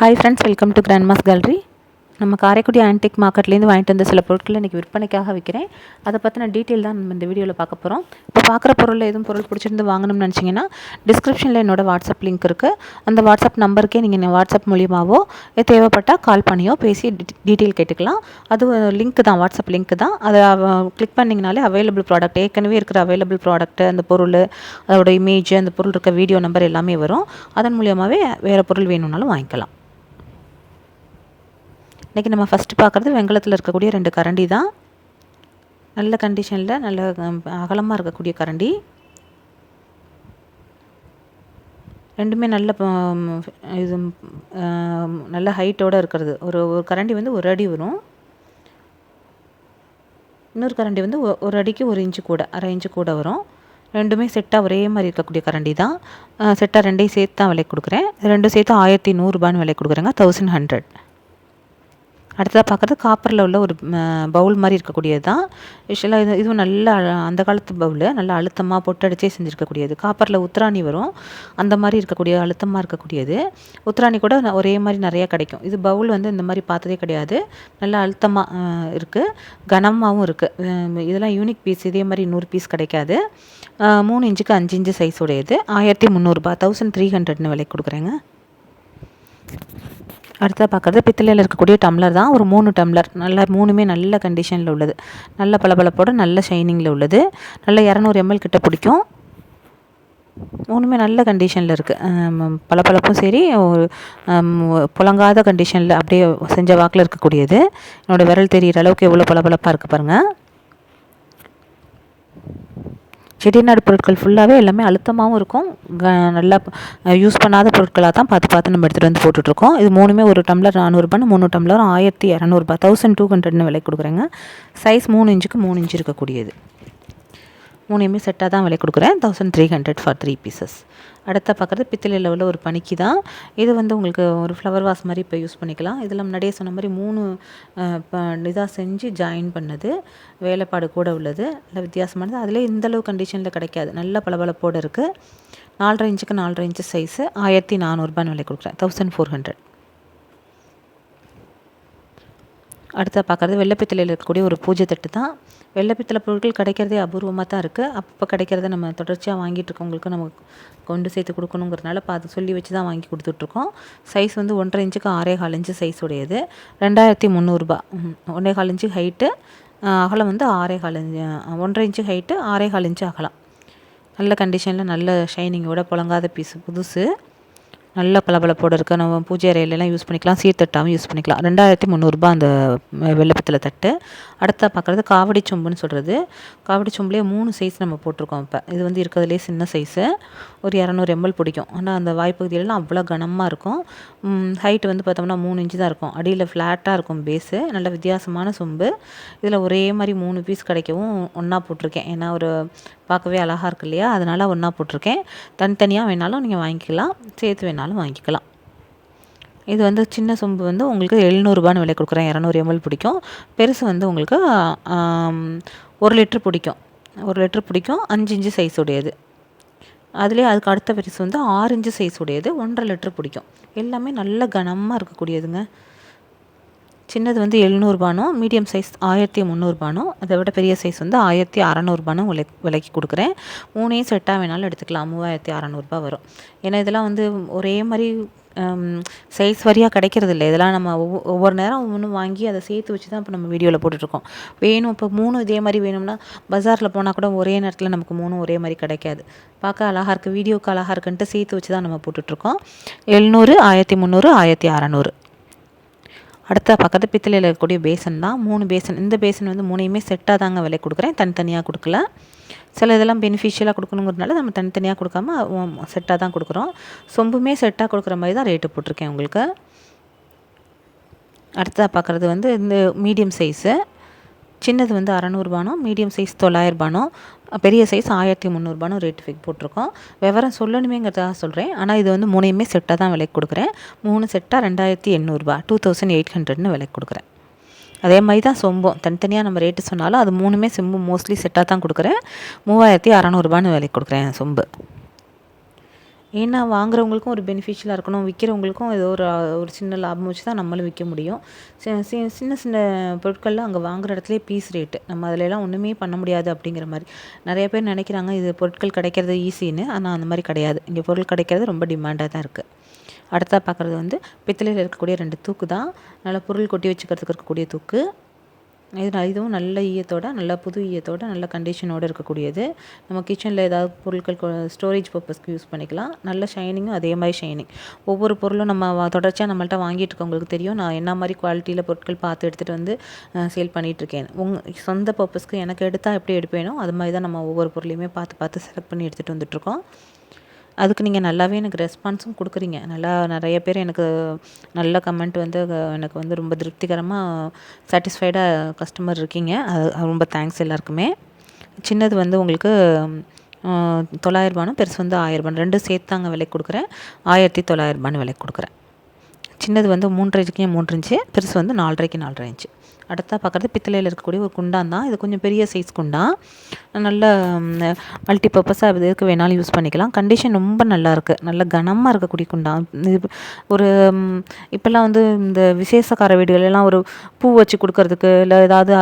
Hi friends welcome to grandma's gallery நம்ம Karaikudi antique மார்க்கெட்லேருந்து வாங்கிட்டு வந்த சில பொருட்களை இன்றைக்கி விற்பனைக்காக விற்கிறேன். அதை பற்றின டீட்டெயில் தான் நம்ம இந்த வீடியோவில் பார்க்க போகிறோம் இப்போ பார்க்குற பொருளில் எதுவும் பொருள் பிடிச்சிருந்து வாங்கணும்னு நினச்சிங்கன்னா டிஸ்கிரிப்ஷனில் என்னோடய வாட்ஸ்அப் லிங்க் இருக்குது அந்த வாட்ஸ்அப் நம்பருக்கே நீங்கள் வாட்ஸ்அப் மூலியமாகவோ தேவைப்பட்டால் கால் பண்ணியோ பேசி டீட்டெயில் கேட்டுக்கலாம். அது லிங்க் தான் வாட்ஸ்அப் லிங்க் தான். அதை கிளிக் பண்ணிங்கனாலே அவைலபிள் ப்ராடக்ட் ஏற்கனவே இருக்கிற அவைலபிள் ப்ராடக்ட்டு அந்த பொருள் அதோட இமேஜ் அந்த பொருள் இருக்க வீடியோ நம்பர் எல்லாமே வரும். அதன் மூலியமாகவே வேறு பொருள் வேணும்னாலும் வாங்கிக்கலாம். இன்றைக்கி நம்ம ஃபஸ்ட்டு பார்க்குறது வெங்கலத்தில் இருக்கக்கூடிய ரெண்டு கரண்டி தான். நல்ல கண்டிஷனில் நல்ல அகலமாக இருக்கக்கூடிய கரண்டி. ரெண்டுமே நல்ல இது நல்ல ஹைட்டோடு இருக்கிறது. ஒரு ஒரு கரண்டி வந்து ஒரு அடி வரும். இன்னொரு கரண்டி வந்து ஒரு அடிக்கு ஒரு இன்ச்சு கூட அரை இன்ச்சு கூட வரும். ரெண்டுமே செட்டாக ஒரே மாதிரி இருக்கக்கூடிய கரண்டி தான். செட்டாக ரெண்டையும் சேர்த்து தான் விலை கொடுக்குறேன். ரெண்டும் சேர்த்து ஆயிரத்தி நூறுரூபான்னு விலை கொடுக்குறேங்க. தௌசண்ட் ஹண்ட்ரட் அடுத்ததாக பார்க்குறது காப்பரில் உள்ள ஒரு பவுல் மாதிரி இருக்கக்கூடியது தான் யூஸ்வலாக இது இதுவும் நல்ல அந்த காலத்து பவுல். நல்லா அழுத்தமாக பொட்டடிச்சே செஞ்சுருக்கக்கூடியது. காப்பரில் உத்ராணி வரும். அந்த மாதிரி இருக்கக்கூடிய அழுத்தமாக இருக்கக்கூடியது. உத்ராணி கூட ஒரே மாதிரி நிறையா கிடைக்கும். இது பவுல் வந்து இந்த மாதிரி பார்த்ததே கிடையாது. நல்லா அழுத்தமாக இருக்குது கனமாகவும் இருக்குது இதெல்லாம் யூனிக் பீஸ். இதே மாதிரி நூறு பீஸ் கிடைக்காது. மூணு இன்ச்சுக்கு அஞ்சு இன்ச்சு சைஸ் உடையது ஆயிரத்தி முந்நூறுபா தௌசண்ட் த்ரீ ஹண்ட்ரட்னு விலை கொடுக்குறேங்க. அடுத்ததாக பார்க்குறது பித்தளையில் இருக்கக்கூடிய டம்ளர் தான். ஒரு மூணு டம்ளர். நல்லா மூணுமே நல்ல கண்டிஷனில் உள்ளது. நல்ல பளபளப்போட நல்ல ஷைனிங்கில் உள்ளது. நல்ல இரநூறு எம்எல் கிட்ட பிடிக்கும். மூணுமே நல்ல கண்டிஷனில் இருக்குது பளபளப்பும் சரி ஒரு புழங்காத கண்டிஷனில் அப்படியே செஞ்ச வாக்கில் இருக்கக்கூடியது. என்னோடய விரல் தெரிகிற அளவுக்கு எவ்வளோ பளபளப்பாக இருக்குது பாருங்கள் செட்டிநாடு பொருட்கள் ஃபுல்லாகவே எல்லாமே அழுத்தமாகவும் இருக்கும். நல்லா யூஸ் பண்ணாத பொருட்களாக தான் பார்த்து பார்த்து நம்ம எடுத்துகிட்டு வந்து போட்டுட்ருக்கோம். இது மூணுமே ஒரு டம்ளர் நானூறுபான்னு மூணு டம்ளர் ஆயிரத்தி இரநூறுபா தௌசண்ட் டூ ஹண்ட்ரட்னு விலை கொடுக்குறேங்க. சைஸ் மூணு இன்ச்சுக்கு மூணு இன்ச்சு இருக்கக்கூடியது. மூணையுமே செட்டாக தான் விலை கொடுக்குறேன். Thousand three hundred for three pieces அடுத்த பார்க்குறது பித்தளையில் உள்ள ஒரு பனிக்கு தான். இது வந்து உங்களுக்கு ஒரு ஃப்ளவர் வாஸ் மாதிரி இப்போ யூஸ் பண்ணிக்கலாம். இதில் முன்னாடியே சொன்ன மாதிரி மூணு இதாக செஞ்சு ஜாயின் பண்ணது. வேலைப்பாடு கூட உள்ளது. நல்ல வித்தியாசமானது அதில் இந்தளவு கண்டிஷனில் கிடைக்காது. நல்ல பளபளப்போடு இருக்குது நாலரை இன்ச்சுக்கு நாலரை இன்ச்சு சைஸு ஆயிரத்தி நானூறுபான்னு விலை கொடுக்குறேன். தௌசண்ட் ஃபோர் ஹண்ட்ரட் அடுத்த பார்க்குறது வெள்ளப்பித்தளையில் இருக்கக்கூடிய ஒரு பூஜை தட்டு தான். வெள்ளப்பித்தளை பொருட்கள் கிடைக்கிறதே அபூர்வமாக தான் இருக்குது அப்போ கிடைக்கிறத நம்ம தொடர்ச்சியாக வாங்கிட்டு இருக்கவங்களுக்கு நம்ம கொண்டு சேர்த்து கொடுக்கணுங்கிறதுனால பார்த்து சொல்லி வச்சு தான் வாங்கி கொடுத்துட்ருக்கோம். சைஸ் வந்து ஒன்றரை இன்ச்சுக்கு ஆறே கால் இன்ச்சு சைஸ் உடையது. ரெண்டாயிரத்தி முந்நூறுரூபா ஒன்றே கால் இன்ச்சு ஹைட்டு அகலம் வந்து ஆறே கால் இன்ச்சு ஒன்றரை இன்ச்சு ஹைட்டு ஆறே கால் இன்ச்சு அகலம். நல்ல கண்டிஷனில் நல்ல ஷைனிங்கோட புழங்காத பீஸு புதுசு. நல்ல பளபளப்போடு இருக்க நம்ம பூஜை அறையிலலாம் யூஸ் பண்ணிக்கலாம். சீர்தட்டாகவும் யூஸ் பண்ணிக்கலாம். ரெண்டாயிரத்தி முந்நூறுரூபா அந்த வெள்ளப்பத்தில் தட்டு. அடுத்த பார்க்குறது காவடி சொம்புன்னு சொல்கிறது காவடி சொம்புலேயே மூணு சைஸ் நம்ம போட்டிருக்கோம் இப்போ. இது வந்து இருக்கிறதுலே சின்ன சைஸு ஒரு இரநூறு எம்எல் பிடிக்கும். ஆனால் அந்த வாய்ப்பகுதியிலலாம் அவ்வளோ கனமாக இருக்கும். ஹைட் வந்து பார்த்தோம்னா மூணு இன்ச்சு தான் இருக்கும். அடியில் ஃப்ளாட்டாக இருக்கும் பேஸு நல்ல வித்தியாசமான சொம்பு. இதில் ஒரே மாதிரி மூணு பீஸ் கிடைக்கவும் ஒன்றா போட்டிருக்கேன். ஏன்னா ஒரு பார்க்கவே அழகாக இருக்கு இல்லையா? அதனால் ஒன்றா போட்டிருக்கேன். தனித்தனியாக வேணாலும் நீங்கள் வாங்கிக்கலாம். சேர்த்து வேணாலும் வாங்கிக்கலாம். இது வந்து சின்ன சொம்பு வந்து உங்களுக்கு எழுநூறுபான்னு விலை கொடுக்குறேன். இரநூறு எம்எல் பிடிக்கும். பெருசு வந்து உங்களுக்கு ஒரு லிட்ரு பிடிக்கும். ஒரு லிட்ரு பிடிக்கும். அஞ்சு இன்ச்சு சைஸ் உடையது. அதுலேயே அதுக்கு அடுத்த பெருசு வந்து ஆறு இன்ச்சு சைஸ் உடையது. ஒன்றரை லிட்ரு பிடிக்கும். எல்லாமே நல்ல கனமாக இருக்கக்கூடியதுங்க. சின்னது வந்து எழுநூறுபானும் மீடியம் சைஸ் ஆயிரத்தி முந்நூறுபானும் அதை விட பெரிய சைஸ் வந்து ஆயிரத்தி அறநூறுபானும் விலை விலைக்கு கொடுக்குறேன். மூணையும் செட்டாக வேணாலும் எடுத்துக்கலாம். மூவாயிரத்தி அறநூறுபா வரும். ஏன்னா இதெல்லாம் வந்து ஒரே மாதிரி சைஸ் வரியாக கிடைக்கிறது இல்லை இதெல்லாம் நம்ம ஒவ்வொரு நேரம் ஒன்று வாங்கி அதை சேர்த்து வச்சு தான் இப்போ நம்ம வீடியோவில் போட்டுட்ருக்கோம். வேணும். இப்போ மூணு இதே மாதிரி வேணும்னா பஜாரில் போனால் கூட ஒரே நேரத்தில் நமக்கு மூணும் ஒரே மாதிரி கிடைக்காது. பார்க்க அழகாக இருக்குது வீடியோக்கு அழகாக இருக்குன்ட்டு சேர்த்து வச்சு தான் நம்ம போட்டுட்ருக்கோம். எழுநூறு ஆயிரத்தி முந்நூறு ஆயிரத்தி அறநூறு. அடுத்த பக்கத்து பித்தளையில் இருக்கக்கூடிய பேசன் தான். மூணு பேசன் இந்த பேசன் வந்து மூணையுமே செட்டாக தாங்க விலை கொடுக்குறேன். தனித்தனியாக கொடுக்கல. சில இதெல்லாம் பெனிஃபிஷியலாக கொடுக்கணுங்கிறதுனால நம்ம தனித்தனியாக கொடுக்காம செட்டாக தான் கொடுக்குறோம். சொம்புமே செட்டாக கொடுக்குற மாதிரி தான் ரேட்டு போட்டிருக்கேன் உங்களுக்கு. அடுத்ததாக பார்க்குறது வந்து இந்த மீடியம் சைஸு சின்னது வந்து அறநூறுபானோ மீடியம் சைஸ் தொள்ளாயிரரூபானோ பெரிய சைஸ் ஆயிரத்தி முந்நூறுபானோ ரேட் ஃபிக் போட்டிருக்கோம். விவரம் சொல்லணுமேங்கிறதாக சொல்கிறேன் ஆனால் இது வந்து மூணையுமே செட்டாக தான் விலைக்கு கொடுக்குறேன். மூணு செட்டாக ரெண்டாயிரத்தி எண்ணூறுபா டூ தௌசண்ட் எயிட் ஹண்ட்ரட்னு விலைக்கு கொடுக்குறேன். அதே மாதிரி தான் சொம்பும். தனித்தனியாக நம்ம ரேட்டு சொன்னாலும் அது மூணுமே செம்பு மோஸ்ட்லி செட்டாக தான் கொடுக்குறேன். மூவாயிரத்தி அறநூறுபான்னு விலைக்கு கொடுக்குறேன் சொம்பு. ஏன்னா வாங்குறவங்களுக்கும் ஒரு பெனிஃபிஷியலாக இருக்கணும். விற்கிறவங்களுக்கும் ஏதோ ஒரு ஒரு சின்ன லாபம் வச்சு தான் நம்மளும் விற்க முடியும். சின்ன சின்ன பொருட்கள்லாம் அங்கே வாங்குற இடத்துலே பீஸ் ரேட்டு நம்ம அதிலலாம் ஒன்றுமே பண்ண முடியாது அப்படிங்கிற மாதிரி. நிறைய பேர் நினைக்கிறாங்க இது பொருட்கள் கிடைக்கிறது ஈஸின்னு ஆனால் அந்த மாதிரி கிடையாது. இங்கே பொருள் கிடைக்கிறது ரொம்ப டிமாண்டாக தான் இருக்குது அடுத்தா பார்க்குறது வந்து பித்தளையில் இருக்கக்கூடிய ரெண்டு தூக்கு தான் நல்லா பொருள் கொட்டி வச்சுக்கிறதுக்கு இருக்கக்கூடிய தூக்கு. இது இதுவும் நல்ல ஈயத்தோட நல்ல புது ஈயத்தோட நல்ல கண்டிஷனோடு இருக்கக்கூடியது. நம்ம கிச்சனில் ஏதாவது பொருட்கள் ஸ்டோரேஜ் பர்பஸ்க்கு யூஸ் பண்ணிக்கலாம். நல்ல ஷைனிங்கும் அதே மாதிரி ஷைனிங் ஒவ்வொரு பொருளும் நம்ம தொடர்ச்சியாக நம்மள்ட்ட வாங்கிட்டு இருக்கவங்களுக்கு தெரியும். நான் என்ன மாதிரி குவாலிட்டியில் பொருட்கள் பார்த்து எடுத்துகிட்டு வந்து சேல் பண்ணிகிட்ருக்கேன் உங் சொந்த பர்பஸ்க்கு எனக்கு எடுத்தால் எப்படி எடுப்பேனோ அது மாதிரி தான் நம்ம ஒவ்வொரு பொருளையுமே பார்த்து பார்த்து செலக்ட் பண்ணி எடுத்துகிட்டு வந்துட்டுருக்கோம் அதுக்கு நீங்கள் நல்லாவே எனக்கு ரெஸ்பான்ஸும் கொடுக்குறீங்க. நல்லா நிறைய பேர் எனக்கு நல்ல கமெண்ட் வந்து எனக்கு வந்து ரொம்ப திருப்திகரமாக சாட்டிஸ்ஃபைடாக கஸ்டமர் இருக்கீங்க. அது ரொம்ப தேங்க்ஸ் எல்லாருக்குமே. சின்னது வந்து உங்களுக்கு தொள்ளாயிரரூபானும் பெருசு வந்து ஆயிரரூபான்னு ரெண்டும் சேர்த்து தாங்க கொடுக்குறேன். ஆயிரத்தி தொள்ளாயிரரூபான்னு விலை கொடுக்குறேன். சின்னது வந்து மூன்றரைக்கு மூன்று இன்ச்சு பெருசு வந்து நாலரைக்கு நாலரை இன்ச்சு. அடுத்தா பார்க்குறது பித்தளையில் இருக்கக்கூடிய ஒரு குண்டான் தான். இது கொஞ்சம் பெரிய சைஸ் குண்டான். நல்ல மல்டி பர்பஸாக எதுக்கு வேணாலும் யூஸ் பண்ணிக்கலாம். கண்டிஷன் ரொம்ப நல்லா இருக்குது நல்ல கனமாக இருக்கக்கூடிய குண்டான். இது ஒரு இப்போல்லாம் வந்து இந்த விசேஷக்கார வீடுகளெல்லாம் ஒரு பூ வச்சு கொடுக்கறதுக்கு இல்லை ஏதாவது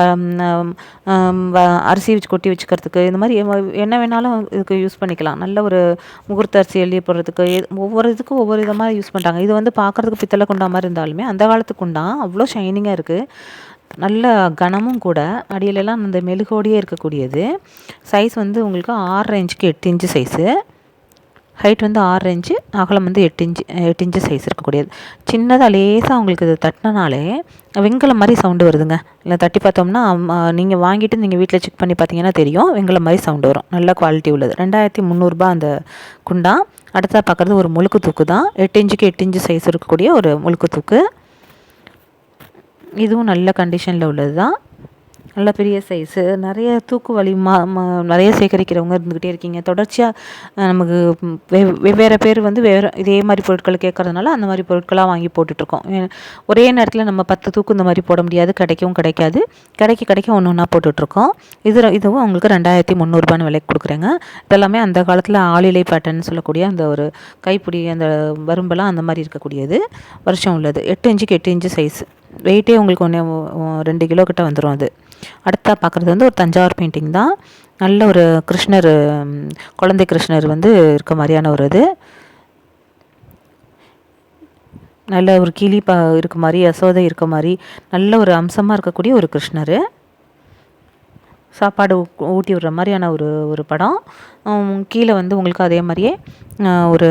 அரிசி வச்சு கொட்டி வச்சுக்கிறதுக்கு இந்த மாதிரி என்ன வேணாலும் இதுக்கு யூஸ் பண்ணிக்கலாம். நல்ல ஒரு முகூர்த்த அரிசி எழுதி போடுறதுக்கு ஒவ்வொரு இதுக்கும் ஒவ்வொரு விதமாக யூஸ் பண்ணுறாங்க இது வந்து பார்க்குறதுக்கு பித்தளை குண்டா மாதிரி இருந்தாலுமே அந்த காலத்துக்கு குண்டான் அவ்வளோ ஷைனிங்காக இருக்குது நல்ல கனமும் கூட அடியிலெல்லாம் அந்த மெழுகோடியே இருக்கக்கூடியது. சைஸ் வந்து உங்களுக்கு ஆறு இன்ச்சுக்கு எட்டு இன்ச்சு சைஸு ஹைட் வந்து ஆறு இன்ச்சு அகலம் வந்து எட்டு இன்ச்சு எட்டு இன்ச்சு சைஸ் இருக்கக்கூடியது. சின்னதாக லேசாக உங்களுக்கு இது தட்டினாலே வெங்கலம் மாதிரி சவுண்டு வருதுங்க. இல்லை தட்டி பார்த்தோம்னா நீங்கள் வாங்கிட்டு நீங்கள் வீட்டில் செக் பண்ணி பார்த்தீங்கன்னா தெரியும் வெங்கலம் மாதிரி சவுண்டு வரும். நல்ல குவாலிட்டி உள்ளது. ரெண்டாயிரத்தி முந்நூறுரூபா அந்த குண்டா. அடுத்ததாக பார்க்குறது ஒரு முழுக்கு தூக்கு தான் எட்டு இன்ச்சுக்கு எட்டு இன்ச்சு சைஸ் இருக்கக்கூடிய ஒரு முழுக்கு தூக்கு. இதுவும் நல்ல கண்டிஷனில் உள்ளது தான் நல்ல பெரிய சைஸு நிறைய தூக்கு வலி மா நிறைய சேகரிக்கிறவங்க இருந்துக்கிட்டே இருக்கீங்க. தொடர்ச்சியாக நமக்கு வெவ் வெவ்வேறு பேர் வந்து வேறு இதே மாதிரி பொருட்கள் கேட்குறதுனால அந்த மாதிரி பொருட்களாக வாங்கி போட்டுட்ருக்கோம். ஒரே நேரத்தில் நம்ம பத்து தூக்கு இந்த மாதிரி போட முடியாது. கிடைக்கவும் கிடைக்காது. கிடைக்க கிடைக்க ஒன்று ஒன்றா போட்டுட்ருக்கோம். இது இதுவும் உங்களுக்கு ரெண்டாயிரத்தி முந்நூறுபான்னு விலைக்கு கொடுக்குறேங்க. இதெல்லாமே அந்த காலத்தில் ஆளிலை பேட்டர்ன் சொல்லக்கூடிய அந்த ஒரு கைப்பிடி அந்த வரும்பெல்லாம் அந்த மாதிரி இருக்கக்கூடியது. வருஷம் உள்ளது. எட்டு இன்ச்சுக்கு எட்டு இன்ச்சு சைஸ் வெயிட்டே உங்களுக்கு ஒன்று ரெண்டு கிலோ கிட்ட வந்துடும் அது. அடுத்தா பார்க்குறது வந்து ஒரு தஞ்சாவூர் பெயிண்டிங் தான். நல்ல ஒரு கிருஷ்ணர் குழந்தை கிருஷ்ணர் வந்து இருக்க மாதிரியான ஒரு இது. நல்ல ஒரு கிளி பா இருக்க மாதிரி யசோதை இருக்க மாதிரி நல்ல ஒரு அம்சமாக இருக்கக்கூடிய ஒரு கிருஷ்ணர். சாப்பாடு ஊட்டி விடுற மாதிரியான ஒரு ஒரு படம். கீழே வந்து உங்களுக்கு அதே மாதிரியே ஒரு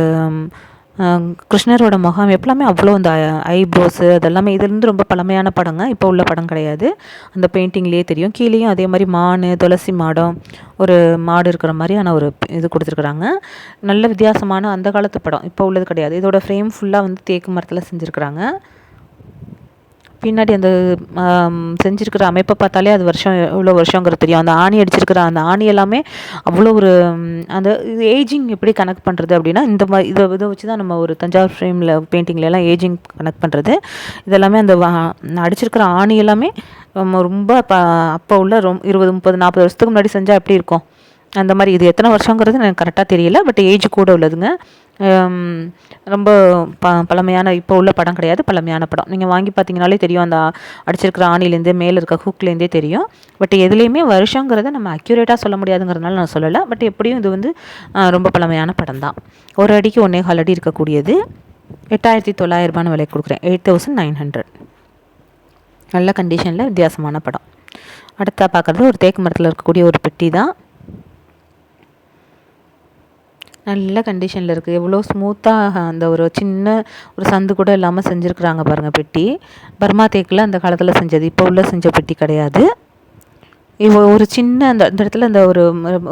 கிருஷ்ணரோட முகம் எப்பெல்லாமே அவ்வளோ அந்த ஐப்ரோஸு அதெல்லாமே இதுலேருந்து ரொம்ப பழமையான படங்க. இப்போ உள்ள படம் கிடையாது. அந்த பெயிண்டிங்லேயே தெரியும். கீழேயும் அதே மாதிரி மான் துளசி மாடம் ஒரு மாடு இருக்கிற மாதிரியான ஒரு இது கொடுத்துருக்குறாங்க. நல்ல வித்தியாசமான அந்த காலத்து படம். இப்போ உள்ளது கிடையாது. இதோட ஃப்ரேம் ஃபுல்லாக வந்து தேக்கு மரத்தில் செஞ்சுருக்குறாங்க. பின்னாடி அந்த செஞ்சுருக்கிற அமைப்பை பார்த்தாலே அது வருஷம் எவ்வளோ வருஷங்கிறது தெரியும். அந்த ஆணி அடிச்சிருக்கிற அந்த ஆணி எல்லாமே அவ்வளோ ஒரு அந்த இது ஏஜிங் எப்படி கனெக்ட் பண்ணுறது அப்படின்னா இந்த மாதிரி இதை இதை வச்சு தான் நம்ம ஒரு தஞ்சாவூர் ஃப்ரேமில் பெயிண்டிங்லலாம் ஏஜிங் கனெக்ட் பண்ணுறது இதெல்லாமே அந்த அடிச்சிருக்கிற ஆணி எல்லாமே ரொம்ப அப்போ உள்ள ரொம் இருபது முப்பது நாற்பது வருஷத்துக்கு முன்னாடி செஞ்சால் எப்படி இருக்கும்? அந்த மாதிரி இது எத்தனை வருஷங்கிறது எனக்கு கரெக்டாக தெரியல பட் ஏஜ் கூட உள்ளதுங்க. ரொம்ப ப பழமையான இப்போ உள்ள படம் கிடையாது பழமையான படம். நீங்கள் வாங்கி பார்த்தீங்கனாலே தெரியும் அந்த அடிச்சிருக்கிற ஆணிலேருந்து மேலே இருக்க ஹூக்லேருந்தே தெரியும். பட் எதுலேயுமே வருஷங்கிறத நம்ம அக்யூரேட்டாக சொல்ல முடியாதுங்கிறதுனால நான் சொல்லலை. பட் எப்படியும் இது வந்து ரொம்ப பழமையான படம் தான். ஒரு அடிக்கு ஒன்றே கால் அடி இருக்கக்கூடியது. எட்டாயிரத்தி தொள்ளாயிரரூபான்னு விலை கொடுக்குறேன். எயிட் தௌசண்ட் நைன் ஹண்ட்ரட் நல்ல கண்டிஷனில் வித்தியாசமான படம். அடுத்தா பார்க்குறது ஒரு தேக்கு மரத்தில் இருக்கக்கூடிய ஒரு பெட்டி தான். நல்ல கண்டிஷனில் இருக்குது எவ்வளோ ஸ்மூத்தாக அந்த ஒரு சின்ன ஒரு சந்து கூட இல்லாமல் செஞ்சுருக்குறாங்க பாருங்கள் பெட்டி. பர்மா தேக்கில் அந்த காலத்தில் செஞ்சது. இப்போ உள்ள செஞ்ச பெட்டி கிடையாது. இவ ஒரு சின்ன அந்த அந்த இடத்துல அந்த ஒரு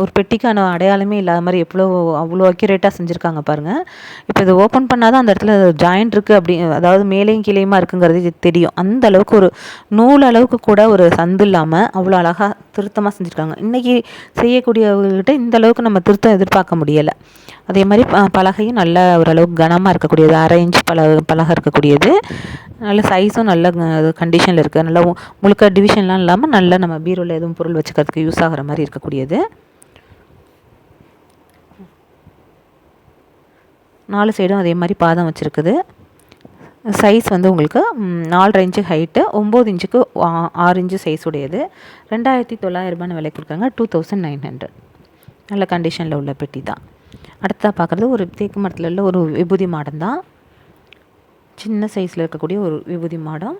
ஒரு பெட்டிக்கான அடையாளமே இல்லாத மாதிரி எவ்வளோ அவ்வளோ அக்யூரேட்டாக செஞ்சுருக்காங்க பாருங்கள் இப்போ இது ஓப்பன் பண்ணால் தான் அந்த இடத்துல ஜாயிண்ட் இருக்குது அப்படி அதாவது மேலேயும் கீழேயுமா இருக்குங்கிறது தெரியும். அந்த அளவுக்கு ஒரு நூல் அளவுக்கு கூட ஒரு சந்து இல்லாமல் அவ்வளோ அழகாக திருத்தமாக செஞ்சுருக்காங்க. இன்றைக்கி செய்யக்கூடியவங்ககிட்ட இந்த அளவுக்கு நம்ம திருத்தம் எதிர்பார்க்க முடியலை. அதே மாதிரி பலகையும் நல்ல ஓரளவுக்கு கனமாக இருக்கக்கூடியது. அரை இன்ச் பல பலகை இருக்கக்கூடியது. நல்ல சைஸும் நல்ல கண்டிஷனில் இருக்குது நல்லா முழுக்க டிவிஷன்லாம் இல்லாமல் நல்ல நம்ம பீரோவில் எதுவும் பொருள் வச்சுக்கிறதுக்கு யூஸ் ஆகிற மாதிரி இருக்கக்கூடியது. நாலு சைடும் அதே மாதிரி பாதம் வச்சுருக்குது. சைஸ் வந்து உங்களுக்கு நாலரை இன்ச்சு ஹைட்டு ஒம்பது இன்ச்சுக்கு ஆறு இன்ச்சு சைஸ் உடையது. ரெண்டாயிரத்தி தொள்ளாயிரரூபான்னு விலை கொடுக்காங்க டூ தௌசண்ட் நைன் ஹண்ட்ரட் நல்ல கண்டிஷனில் உள்ள பெட்டி தான். அடுத்ததாக பார்க்குறது ஒரு தேக்கு மரத்தில் உள்ள ஒரு விபூதி மாடம் தான். சின்ன சைஸில் இருக்கக்கூடிய ஒரு விபூதி மாடம்.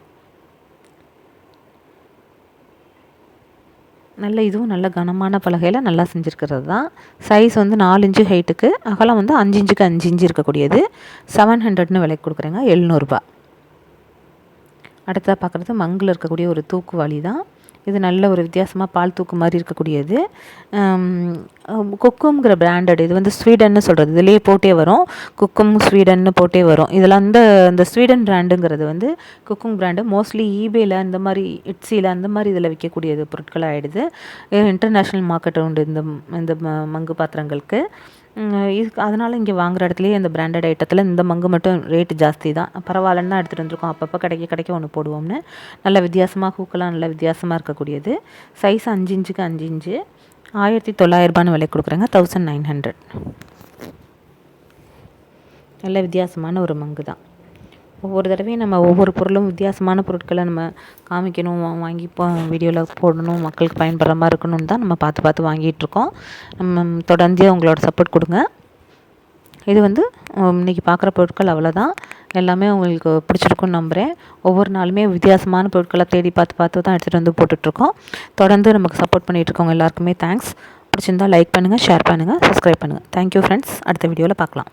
நல்ல இதுவும் நல்ல கனமான பலகையில் நல்லா செஞ்சுருக்கிறது தான் சைஸ் வந்து நாலு இன்ச்சு ஹைட்டுக்கு அகலம் வந்து அஞ்சு இன்ச்சுக்கு அஞ்சு இன்ச்சு இருக்கக்கூடியது. செவன் ஹண்ட்ரட்னு விலைக்கு கொடுக்குறேங்க எழுநூறுபா. அடுத்ததாக பார்க்குறது மங்கில் இருக்கக்கூடிய ஒரு தூக்குவாளி தான் இது நல்ல ஒரு வித்தியாசமாக பால் தூக்கு மாதிரி இருக்கக்கூடியது. கொக்குங்கிற பிராண்டட் இது வந்து ஸ்வீடன்னு சொல்கிறது இதுலேயே போட்டே வரும். குக்கும் ஸ்வீடன்னு போட்டே வரும். இதில் அந்த இந்த ஸ்வீடன் பிராண்டுங்கிறது வந்து குக்கிங் பிராண்டு மோஸ்ட்லி ஈபேயில் இந்த மாதிரி இட்ஸியில் அந்த மாதிரி இதில் விற்கக்கூடியது பொருட்களாக ஆகிடுது இன்டர்நேஷ்னல் மார்க்கெட் உண்டு இந்த இந்த மங்கு பாத்திரங்களுக்கு. இதுக்கு அதனால் இங்கே வாங்குகிற இடத்துலையே இந்த பிராண்டட் ஐட்டத்தில் இந்த மங்கு மட்டும் ரேட்டு ஜாஸ்தி தான். பரவாயில்லன்னு தான் எடுத்துகிட்டு வந்திருக்கோம். அப்பப்போ கிடைக்க கிடைக்க ஒன்று போடுவோம்னு. நல்ல வித்தியாசமாக ஹூக்கெல்லாம் நல்ல வித்தியாசமாக இருக்கக்கூடியது. சைஸ் அஞ்சு இன்ச்சுக்கு அஞ்சு இன்ச்சு. ஆயிரத்தி தொள்ளாயிரரூபான்னு விலை கொடுக்குறாங்க. தௌசண்ட் நைன் ஹண்ட்ரட் நல்ல வித்தியாசமான ஒரு மங்கு தான். ஒவ்வொரு தடவையும் நம்ம ஒவ்வொரு பொருளும் வித்தியாசமான பொருட்களை நம்ம காமிக்கணும் வாங்கி இப்போ வீடியோவில் போடணும் மக்களுக்கு பயன்படுற மாதிரி இருக்கணும்னு தான் நம்ம பார்த்து பார்த்து வாங்கிட்டுருக்கோம் நம்ம தொடர்ந்து உங்களோட சப்போர்ட் கொடுங்க. இது வந்து இன்றைக்கி பார்க்குற பொருட்கள் அவ்வளோதான் எல்லாமே உங்களுக்கு பிடிச்சிருக்குன்னு நம்புகிறேன் ஒவ்வொரு நாளுமே வித்தியாசமான பொருட்களை தேடி பார்த்து பார்த்து தான் எடுத்துகிட்டு வந்து போட்டுட்ருக்கோம் தொடர்ந்து நமக்கு சப்போர்ட் பண்ணிகிட்ருக்கோங்க எல்லாருக்குமே தேங்க்ஸ் பிடிச்சிருந்தால் லைக் பண்ணுங்கள் ஷேர் பண்ணுங்கள் சப்ஸ்கிரைப் பண்ணுங்கள் தேங்க்யூ ஃப்ரெண்ட்ஸ் அடுத்த வீடியோவில் பார்க்கலாம்.